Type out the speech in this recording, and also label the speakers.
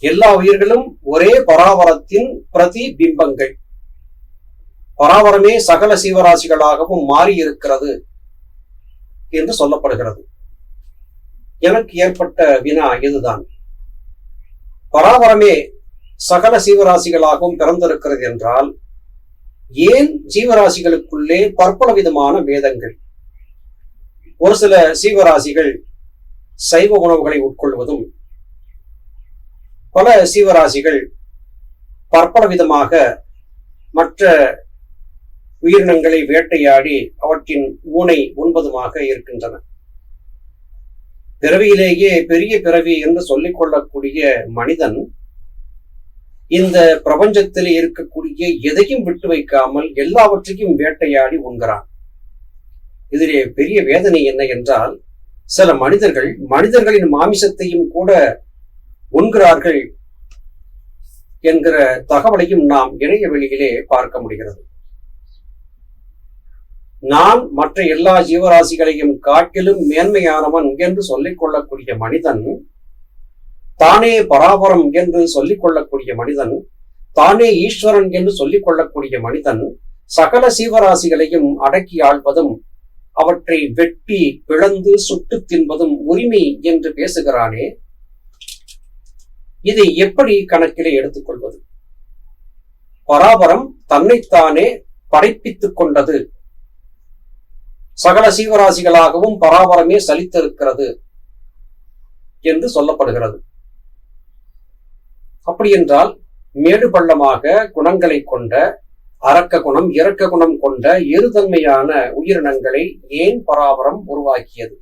Speaker 1: எல்லா உயிர்களும் ஒரே பராவரத்தின் பிரதிபிம்பங்கள். பராவரமே சகல சீவராசிகளாகவும் மாறி இருக்கிறது என்று சொல்லப்படுகிறது. எனக்கு ஏற்பட்ட வினா இதுதான். பராவரமே சகல சீவராசிகளாகவும் பிறந்திருக்கிறது என்றால் ஏன் ஜீவராசிகளுக்குள்ளே பற்பல விதமான வேதங்கள்? ஒரு சில சீவராசிகள் சைவ உணவுகளை உட்கொள்வதும் பல சீவராசிகள் பற்பல விதமாக மற்ற உயிரினங்களை வேட்டையாடி அவற்றின் ஊனை உண்பதுமாக இருக்கின்றன. பிறவியிலேயே பெரிய பிறவி என்று சொல்லிக் கொள்ளக்கூடிய மனிதன் இந்த பிரபஞ்சத்தில் இருக்கக்கூடிய எதையும் விட்டு வைக்காமல் எல்லாவற்றையும் வேட்டையாடி உண்கிறான். இதிலே பெரிய வேதனை என்ன என்றால் சில மனிதர்கள் மனிதர்களின் மாமிசத்தையும் கூட உண்கிறார்கள் என்கிற தகவலையும் நாம் இணைய வெளியிலே பார்க்க முடிகிறது. நான் மற்ற எல்லா ஜீவராசிகளையும் காட்டிலும் மேன்மையானவன் என்று சொல்லிக் கொள்ளக்கூடிய மனிதன் தானே பராபரம் என்று சொல்லிக் கொள்ளக்கூடிய மனிதன் தானே ஈஸ்வரன் என்று சொல்லிக் கொள்ளக்கூடிய மனிதன் சகல சீவராசிகளையும் அடக்கி ஆள்வதும் அவற்றை வெட்டி பிளந்து சுட்டு தின்பதும் உரிமை என்று பேசுகிறானே இதை எப்படி கணக்கிலே எடுத்துக்கொள்வது? பராபரம் தன்னைத்தானே படைப்பித்துக் கொண்டது. சகல சீவராசிகளாகவும் பராபரமே சலித்திருக்கிறது என்று சொல்லப்படுகிறது. அப்படி என்றால் மேடு பள்ளமாக குணங்களை கொண்ட அரக்க குணம் இரக்க குணம் கொண்ட இருதன்மையான உயிரினங்களை ஏன் பராபரம் உருவாக்கியது?